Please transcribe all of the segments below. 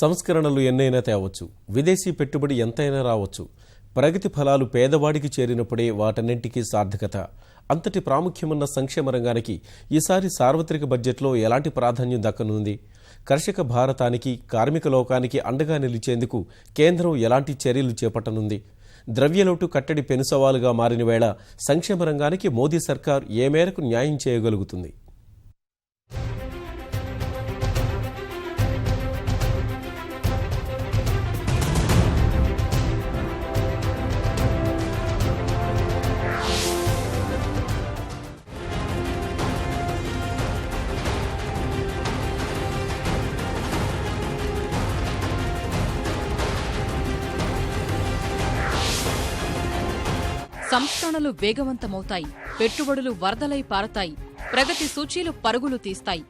సంస్కరణలు ఎన్నైనా తేవచ్చు. విదేశీ పెట్టుబడి ఎంతైనా రావచ్చు. ప్రగతి ఫలాలు పేదవాడికి చేరినప్పుడే వాటన్నింటికీ సార్థకత. అంతటి ప్రాముఖ్యమున్న సంక్షేమ రంగానికి ఈసారి సార్వత్రిక బడ్జెట్లో ఎలాంటి ప్రాధాన్యం దక్కనుంది? కర్షక భారతానికి కార్మిక లోకానికి అండగా నిలిచేందుకు కేంద్రం ఎలాంటి చర్యలు చేపట్టనుంది? ద్రవ్యలోటు కట్టడి పెనుసవాలుగా మారిన వేళ సంక్షేమ రంగానికి మోదీ సర్కార్ ఏ మేరకు న్యాయం చేయగలుగుతుంది? సంస్కరణలు వేగవంతమవుతాయి పెట్టుబడులు వరదలై పారతాయి ప్రగతి సూచీలు పరుగులు తీస్తాయి.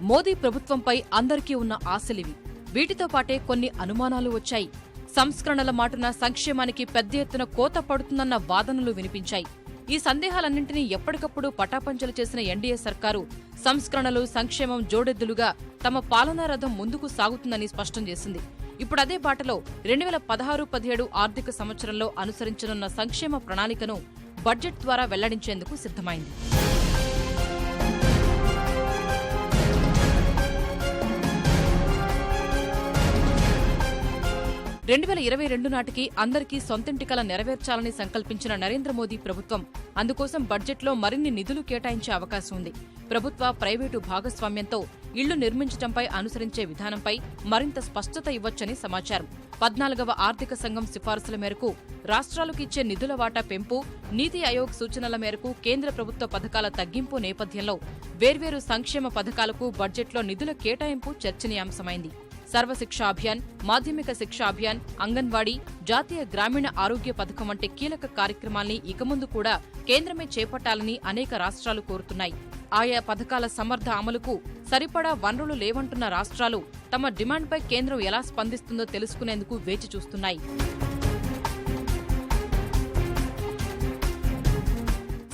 మోదీ ప్రభుత్వంపై అందరికీ ఉన్న ఆశలివి. వీటితో పాటే కొన్ని అనుమానాలు వచ్చాయి. సంస్కరణల మాటున సంక్షేమానికి పెద్ద ఎత్తున కోత పడుతుందన్న వాదనలు వినిపించాయి. ఈ సందేహాలన్నింటినీ ఎప్పటికప్పుడు పటాపంచలు చేసిన ఎన్డీఏ సర్కారు సంస్కరణలు సంక్షేమం జోడెద్దులుగా తమ పాలనా రథం ముందుకు సాగుతుందని స్పష్టం చేసింది. ఇప్పుడు అదే బాటలో రెండు వేల పదహారు పదిహేడు ఆర్థిక సంవత్సరంలో అనుసరించనున్న సంక్షేమ ప్రణాళికను బడ్జెట్ ద్వారా వెల్లడించేందుకు సిద్ధమైంది. రెండు వేల ఇరవై రెండు నాటికి అందరికీ సొంతింటి కల నెరవేర్చాలని సంకల్పించిన నరేంద్ర మోదీ ప్రభుత్వం అందుకోసం బడ్జెట్లో మరిన్ని నిధులు కేటాయించే అవకాశం ఉంది. ప్రభుత్వ ప్రైవేటు భాగస్వామ్యంతో ఇళ్ళు నిర్మించడంపై అనుసరించే విధానంపై మరింత స్పష్టత ఇవ్వొచ్చని సమాచారం. పద్నాలుగవ ఆర్థిక సంఘం సిఫార్సుల మేరకు రాష్ట్రాలకు ఇచ్చే నిధుల వాటా పెంపు నీతి ఆయోగ్ సూచనల మేరకు కేంద్ర ప్రభుత్వ పథకాల తగ్గింపు నేపథ్యంలో వేర్వేరు సంక్షేమ పథకాలకు బడ్జెట్లో నిధుల కేటాయింపు చర్చనీయాంశమైంది. సర్వశిక్ష అభియాన్ మాధ్యమిక శిక్ష అభియాన్ అంగన్వాడీ జాతీయ గ్రామీణ ఆరోగ్య పథకం వంటి కీలక కార్యక్రమాల్ని ఇక ముందు కూడా కేంద్రమే చేపట్టాలని అనేక రాష్ట్రాలు కోరుతున్నాయి. ఆయా పథకాల సమర్థ అమలుకు సరిపడా వనరులు లేవంటున్న రాష్ట్రాలు తమ డిమాండ్పై కేంద్రం ఎలా స్పందిస్తుందో తెలుసుకునేందుకు వేచి చూస్తున్నాయి.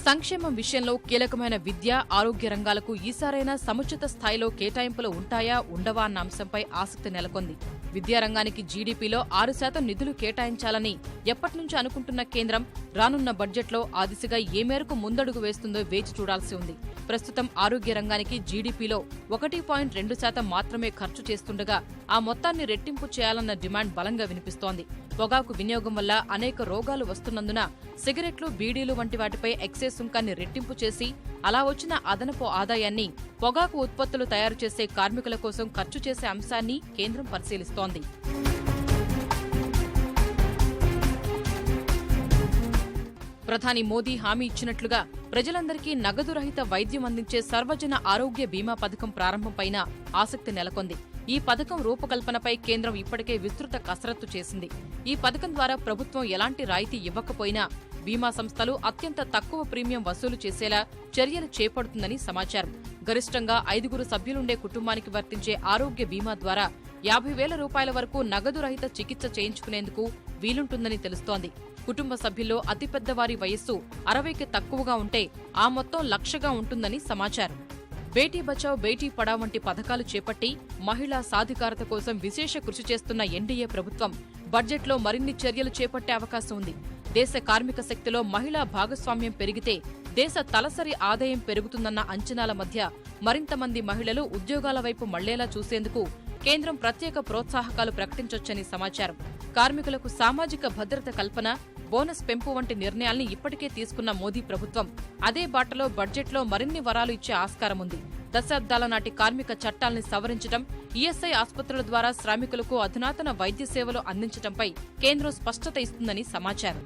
సంక్షేమం విషయంలో కీలకమైన విద్య ఆరోగ్య రంగాలకు ఈసారైనా సముచిత స్థాయిలో కేటాయింపులు ఉంటాయా ఉండవా అన్న అంశంపై ఆసక్తి నెలకొంది. విద్యారంగానికి జీడీపీలో ఆరు శాతం నిధులు కేటాయించాలని ఎప్పటినుంచి అనుకుంటున్న కేంద్రం రానున్న బడ్జెట్లో ఆ దిశగా ఏ మేరకు ముందడుగు వేస్తుందో వేచి చూడాల్సి ఉంది. ప్రస్తుతం ఆరోగ్య రంగానికి జీడీపీలో ఒకటి పాయింట్ రెండు శాతం మాత్రమే ఖర్చు చేస్తుండగా ఆ మొత్తాన్ని రెట్టింపు చేయాలన్న డిమాండ్ బలంగా వినిపిస్తోంది. పొగాకు వినియోగం వల్ల అనేక రోగాలు వస్తున్నందున సిగరెట్లు బీడీలు వంటి వాటిపై ఎక్సైజ్ సుంకాన్ని రెట్టింపు చేసి అలా వచ్చిన అదనపు ఆదాయాన్ని పొగాకు ఉత్పత్తులు తయారు చేసే కార్మికుల కోసం ఖర్చు చేసే అంశాన్ని కేంద్రం పరిశీలిస్తోంది. ప్రధాని మోదీ హామీ ఇచ్చినట్లుగా ప్రజలందరికీ నగదు రహిత వైద్యం అందించే సర్వజన ఆరోగ్య బీమా పథకం ప్రారంభంపైన ఆసక్తి నెలకొంది. ఈ పథకం రూపకల్పనపై కేంద్రం ఇప్పటికే విస్తృత కసరత్తు చేసింది. ఈ పథకం ద్వారా ప్రభుత్వం ఎలాంటి రాయితీ ఇవ్వకపోయినా బీమా సంస్థలు అత్యంత తక్కువ ప్రీమియం వసూలు చేసేలా చర్యలు చేపడుతుందని సమాచారం. గరిష్టంగా ఐదుగురు సభ్యులుండే కుటుంబానికి వర్తించే ఆరోగ్య బీమా ద్వారా యాభై వేల రూపాయల వరకు నగదు రహిత చికిత్స చేయించుకునేందుకు వీలుంటుందని తెలుస్తోంది. కుటుంబ సభ్యుల్లో అతిపెద్ద వారి వయస్సు అరవైకి తక్కువగా ఉంటే ఆ మొత్తం లక్షగా ఉంటుందని సమాచారం. బేటీ బచావ్ బేటీ పడావ్ వంటి పథకాలు చేపట్టి మహిళా సాధికారత కోసం విశేష కృషి చేస్తున్న ఎన్డీఏ ప్రభుత్వం బడ్జెట్లో మరిన్ని చర్యలు చేపట్టే అవకాశం ఉంది. దేశ కార్మిక శక్తిలో మహిళా భాగస్వామ్యం పెరిగితే దేశ తలసరి ఆదాయం పెరుగుతుందన్న అంచనాల మధ్య మరింత మంది మహిళలు ఉద్యోగాల వైపు మళ్ళేలా చూసేందుకు కేంద్రం ప్రత్యేక ప్రోత్సాహకాలు ప్రకటించొచ్చని సమాచారం. కార్మికులకు సామాజిక భద్రత కల్పన బోనస్ పెంపు వంటి నిర్ణయాల్ని ఇప్పటికే తీసుకున్న మోదీ ప్రభుత్వం అదే బాటలో బడ్జెట్లో మరిన్ని వరాలు ఇచ్చే ఆస్కారం ఉంది దశాబ్దాల నాటి కార్మిక చట్టాల్ని సవరించడం ఈఎస్ఐ ఆసుపత్రుల ద్వారా శ్రామికులకు అధునాతన వైద్య సేవలు అందించడంపై కేంద్రం స్పష్టత ఇస్తుందని సమాచారం.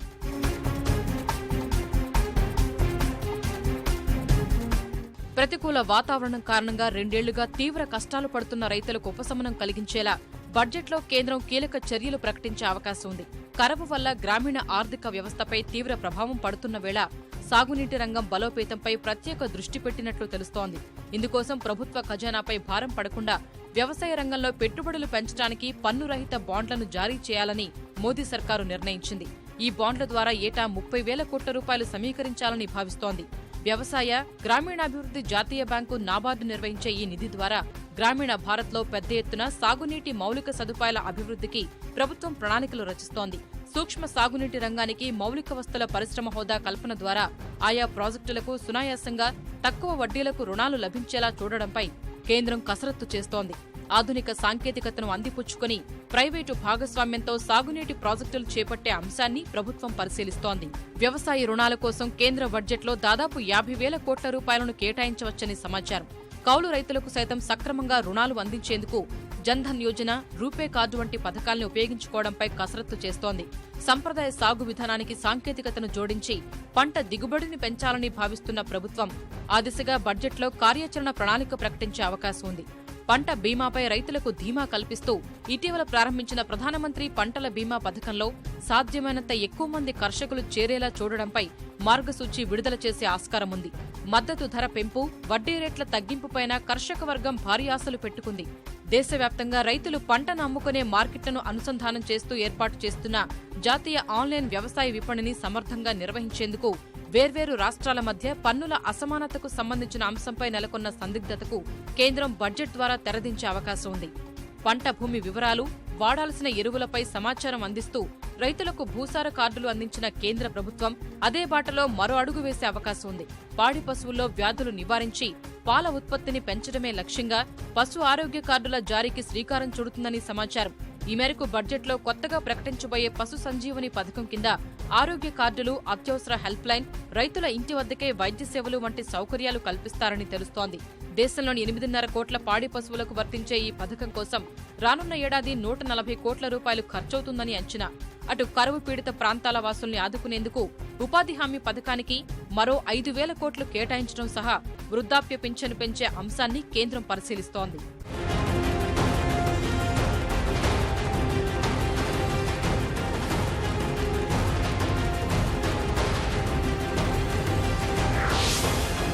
ప్రతికూల వాతావరణం కారణంగా రెండేళ్ళుగా తీవ్ర కష్టాలు పడుతున్న రైతులకు ఉపశమనం కలిగించేలా బడ్జెట్లో కేంద్రం కీలక చర్యలు ప్రకటించే అవకాశం ఉంది. కరవు వల్ల గ్రామీణ ఆర్థిక వ్యవస్థపై తీవ్ర ప్రభావం పడుతున్న వేళ సాగునీటి రంగం బలోపేతంపై ప్రత్యేక దృష్టి పెట్టినట్లు తెలుస్తోంది. ఇందుకోసం ప్రభుత్వ ఖజానాపై భారం పడకుండా వ్యవసాయ రంగంలో పెట్టుబడులు పెంచడానికి పన్ను రహిత బాండ్లను జారీ చేయాలని మోదీ సర్కారు నిర్ణయించింది. ఈ బాండ్ల ద్వారా ఏటా ముప్పై వేల కోట్ల రూపాయలు సమీకరించాలని భావిస్తోంది. వ్యవసాయ గ్రామీణాభివృద్ధి జాతీయ బ్యాంకు నాబార్డు నిర్వహించే ఈ నిధి ద్వారా గ్రామీణ భారత్లో పెద్ద ఎత్తున సాగునీటి మౌలిక సదుపాయాల అభివృద్ధికి ప్రభుత్వం ప్రణాళికలు రచిస్తోంది. సూక్ష్మ సాగునీటి రంగానికి మౌలిక వస్తుల పరిశ్రమ హోదా కల్పన ద్వారా ఆయా ప్రాజెక్టులకు సునాయాసంగా తక్కువ వడ్డీలకు రుణాలు లభించేలా చూడడంపై కేంద్రం కసరత్తు చేస్తోంది. ఆధునిక సాంకేతికతను అందిపుచ్చుకుని ప్రైవేటు భాగస్వామ్యంతో సాగునీటి ప్రాజెక్టులు చేపట్టే అంశాన్ని ప్రభుత్వం పరిశీలిస్తోంది. వ్యవసాయ రుణాల కోసం కేంద్ర బడ్జెట్లో దాదాపు యాభై వేల కోట్ల రూపాయలను కేటాయించవచ్చని సమాచారం. కౌలు రైతులకు సైతం సక్రమంగా రుణాలు అందించేందుకు జన్ధన్ యోజన రూపే కార్డు వంటి పథకాల్ని ఉపయోగించుకోవడంపై కసరత్తు చేస్తోంది. సంప్రదాయ సాగు విధానానికి సాంకేతికతను జోడించి పంట దిగుబడిని పెంచాలని భావిస్తున్న ప్రభుత్వం ఆ దిశగా బడ్జెట్లో కార్యాచరణ ప్రణాళిక ప్రకటించే అవకాశం ఉంది. పంట బీమాపై రైతులకు ధీమా కల్పిస్తూ ఇటీవల ప్రారంభించిన ప్రధానమంత్రి పంటల బీమా పథకంలో సాధ్యమైనంత ఎక్కువ మంది కర్షకులు చేరేలా చూడడంపై మార్గసూచి విడుదల చేసే ఆస్కారం ఉంది. మద్దతు ధర పెంపు వడ్డీ రేట్ల తగ్గింపుపైన కర్షక వర్గం భారీ ఆశలు పెట్టుకుంది. దేశవ్యాప్తంగా రైతులు పంటను అమ్ముకునే మార్కెట్లను అనుసంధానం చేస్తూ ఏర్పాటు చేస్తున్న జాతీయ ఆన్లైన్ వ్యవసాయ విపణిని సమర్థంగా నిర్వహించేందుకు వేర్వేరు రాష్ట్రాల మధ్య పన్నుల అసమానతకు సంబంధించిన అంశంపై నెలకొన్న సందిగ్ధతకు కేంద్రం బడ్జెట్ ద్వారా తెరదించే అవకాశం ఉంది. పంట భూమి వివరాలు వాడాల్సిన ఎరువులపై సమాచారం అందిస్తూ రైతులకు భూసార కార్డులు అందించిన కేంద్ర ప్రభుత్వం అదే బాటలో మరో అడుగు వేసే అవకాశం ఉంది. పాడి పశువుల్లో వ్యాధులు నివారించి పాల ఉత్పత్తిని పెంచడమే లక్ష్యంగా పశు ఆరోగ్య కార్డుల జారీకి శ్రీకారం చుడుతుందని సమాచారం. ఈ మేరకు బడ్జెట్లో కొత్తగా ప్రకటించబోయే పశు సంజీవని పథకం కింద ఆరోగ్య కార్డులు అత్యవసర హెల్ప్ లైన్ రైతుల ఇంటి వద్దకే వైద్య సేవలు వంటి సౌకర్యాలు కల్పిస్తారని తెలుస్తోంది. దేశంలోని ఎనిమిదిన్నర కోట్ల పాడి పశువులకు వర్తించే ఈ పథకం కోసం రానున్న ఏడాది నూట నలభై కోట్ల రూపాయలు ఖర్చవుతుందని అంచనా. అటు కరువు పీడిత ప్రాంతాల వాసుల్ని ఆదుకునేందుకు ఉపాధి హామీ పథకానికి మరో ఐదు వేల కోట్లు కేటాయించడం సహా వృద్ధాప్య పింఛను పెంచే అంశాన్ని కేంద్రం పరిశీలిస్తోంది.